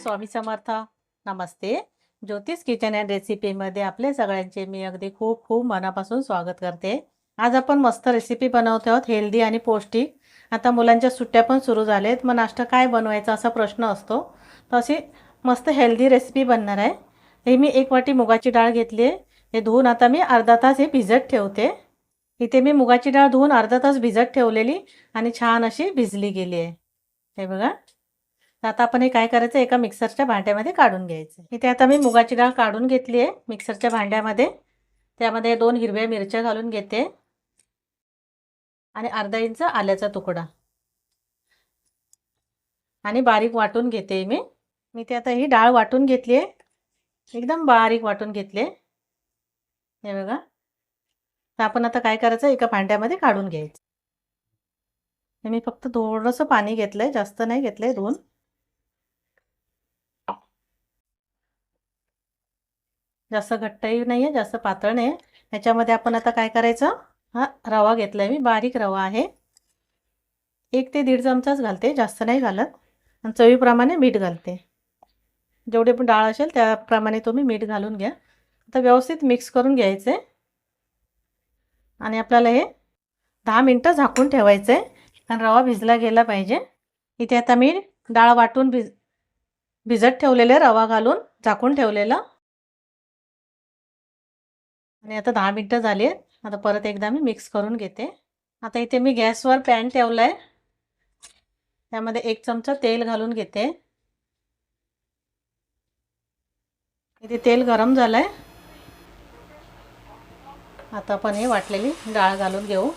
स्वामी समर्थ. नमस्ते. ज्योतिष kitchen and रेसिपीमध्ये आपले सगळ्यांचे मी अगदी खूप खूप मनापासून स्वागत करते. आज आपण मस्त रेसिपी बनवतो आहोत हेल्दी आणि पौष्टिक. आता मुलांच्या सुट्ट्या पण सुरू झाल्यात मग नाश्ता काय बनवायचा असा प्रश्न असतो. तर अशी मस्त हेल्दी रेसिपी बनणार आहे. हे मी एक वाटी मुगाची डाळ घेतली आहे. हे धुवून आता मी अर्धा तास हे भिजत ठेवते. इथे मी मुगाची डाळ धुवून अर्धा तास भिजत ठेवलेली आणि छान अशी भिजली गेली आहे. हे बघा. तर आता आपण हे काय करायचं एका मिक्सरच्या भांड्यामध्ये काढून घ्यायचं. इथे आता मी मुगाची डाळ काढून घेतली आहे मिक्सरच्या भांड्यामध्ये. त्यामध्ये दोन हिरव्या मिरच्या घालून घेते. आणि अर्धा इंच आल्याचा तुकडा. आणि बारीक वाटून घेते मी. मी ते आता ही डाळ वाटून घेतली आहे. एकदम बारीक वाटून घेतले हे बघा. तर आपण आता काय करायचं एका भांड्यामध्ये काढून घ्यायचं. मी फक्त थोडंसं पाणी घेतलं आहे जास्त नाही घेतलंय दोन. जास्त घट्टही नाही आहे जास्त पातळ नाही ह्याच्यामध्ये आपण आता काय करायचं? हा रवा घेतलाय मी बारीक रवा आहे. एक ते दीड चमचाच घालते जास्त नाही घालत. आणि चवीप्रमाणे मीठ घालते. जेवढे पण डाळ असेल त्याप्रमाणे तुम्ही मीठ घालून घ्या. आता व्यवस्थित मिक्स करून घ्यायचं. आणि आपल्याला हे दहा मिनटं झाकून ठेवायचं. आहे कारण रवा भिजला गेला पाहिजे. इथे आता मी डाळ वाटून भिज भिजत ठेवलेले रवा घालून झाकून ठेवलेलं. आणि आता दहा मिनटं झाली आहेत. आता परत एकदा मी मिक्स करून घेते. आता इथे मी गॅसवर पॅन ठेवला आहे त्यामध्ये एक चमचा तेल घालून घेते. इथे तेल गरम झालं आहे आता आपण हे वाटलेली डाळ घालून घेऊ.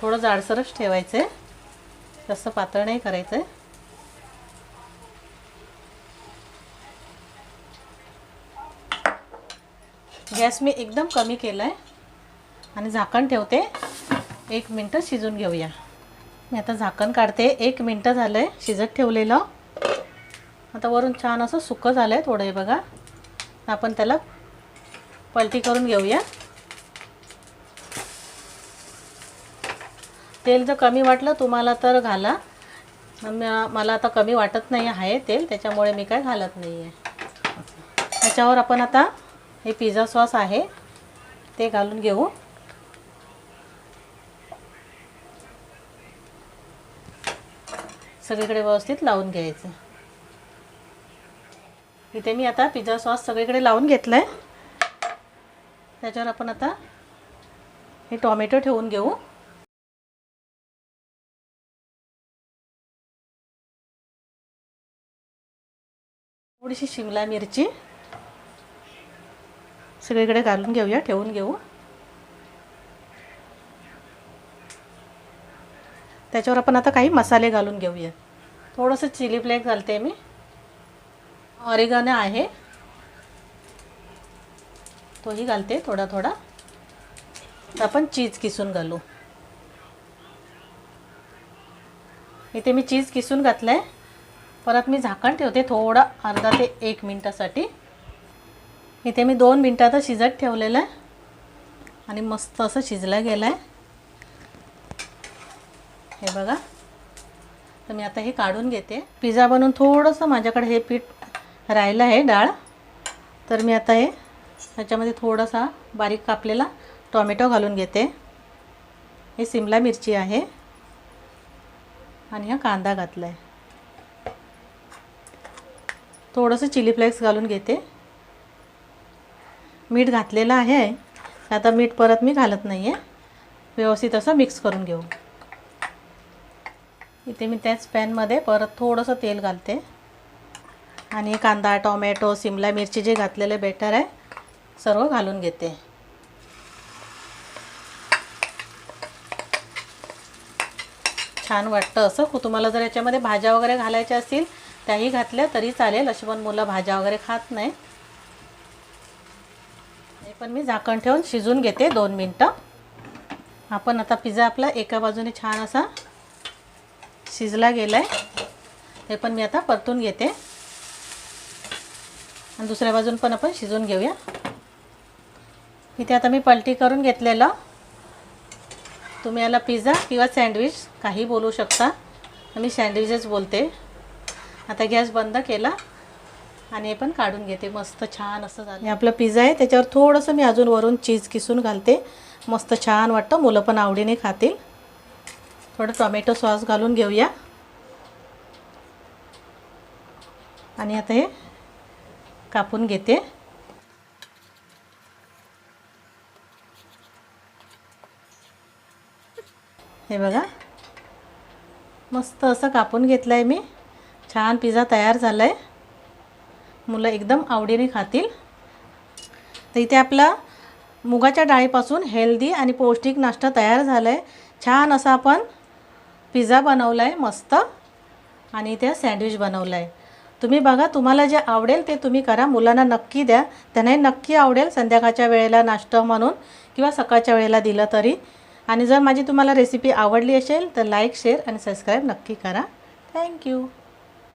थोडं जाडसरच ठेवायचं आहे जास्त पातळ नाही करायचं आहे गॅस मी एकदम कमी केला आहे आणि झाकण ठेवते. एक मिनटं शिजून घेऊया. मी आता झाकण काढते. एक मिनटं झालं आहे शिजत ठेवलेलं. आता वरून छान असं सुकं झालं आहे थोडं हे बघा. आपण त्याला पलटी करून घेऊया. तेल जर कमी वाटलं तुम्हाला तर घाला. मला आता कमी वाटत नाही आहे तेल त्याच्यामुळे मी काय घालत नाही आहे त्याच्यावर आपण आता हे पिझ्झा सॉस आहे. ते घालून घेऊ. सगळीकडे व्यवस्थित लावून घ्यायचं. इथे मी आता पिझ्झा सॉस सगळीकडे लावून घेतलं आहे त्याच्यावर आपण आता हे टॉमॅटो ठेवून घेऊ. थोडीशी शिमला मिरची. सगळीकडे घालून घेऊया ठेवून घेऊ. त्याच्यावर आपण आता काही मसाले घालून घेऊया. थोडंसं चिली फ्लेक्स घालते मी. ऑरिगाने आहे. तोही घालते थोडा थोडा. आपण चीज किसून घालू. इथे मी चीज किसून घातलं आहे परत मी झाकण ठेवते थोडं अर्धा ते एक मिनटासाठी. इथे मी दोन मिनटात शिजत ठेवलेलं आहे. आणि मस्त असं शिजला गेलं आहे हे बघा. तर मी आता हे काढून घेते. पिझ्झा बनवून थोडंसं माझ्याकडे हे पीठ राहिलं आहे डाळ. तर मी आता हे ह्याच्यामध्ये थोडासा बारीक कापलेला टॉमॅटो घालून घेते. हे सिमला मिरची आहे. आणि हा कांदा घातला आहे थोडंसं चिली फ्लेक्स घालून घेते. मीठ घातलेलं आहे. आता मीठ परत मी घालत नाही आहे व्यवस्थित असं मिक्स करून घेऊ. इथे मी त्याच पॅनमध्ये परत थोडंसं तेल घालते. आणि कांदा टोमॅटो सिमला मिरची जे घातलेले बेटर आहे सर्व घालून घेते. छान वाटतं असं. तुम्हाला जर याच्यामध्ये भाज्या वगैरे घालायच्या असतील त्याही घातल्या तरी चालेल. अशी पण मुलं भाज्या वगैरे खात नाही पण मी झाकण ठेवून शिजून घेते दोन मिनटं. आपण आता पिझ्झा आपला एका बाजूने छान असा शिजला गेला आहे हे पण मी आता परतून घेते. आणि दुसऱ्या बाजून पण आपण शिजून घेऊया. इथे आता मी पलटी करून घेतलेलं. तुम्ही याला पिझ्झा किंवा सँडविच काही बोलू शकता. मी सँडविचच बोलते. आता गॅस बंद केला. आणि हे पण काढून घेते. मस्त छान असं झालं. हे आपलं पिझ्झा आहे. त्याच्यावर थोडंसं मी अजून वरून चीज किसून घालते. मस्त छान वाटतं. मुलं पण आवडीने खातील. थोडं टोमॅटो सॉस घालून घेऊया. आणि आता हे कापून घेते. हे बघा. मस्त असं कापून घेतलं आहे मी. छान पिझ्झा तयार झाला आहे मुलं एकदम आवडीने खातील. तर इथे आपला मुगाच्या डाळीपासून हेल्दी आणि पौष्टिक नाश्ता तयार झाला आहे छान असा आपण पिझ्झा बनवला आहे मस्त. आणि इथे सँडविच बनवलं आहे तुम्ही बघा तुम्हाला जे आवडेल ते तुम्ही करा. मुलांना नक्की द्या. त्यांनाही नक्की आवडेल संध्याकाळच्या वेळेला नाश्ता म्हणून किंवा सकाळच्या वेळेला दिलं तरी. आणि जर माझी तुम्हाला रेसिपी आवडली असेल तर लाईक शेअर आणि सबस्क्राईब नक्की करा. थँक्यू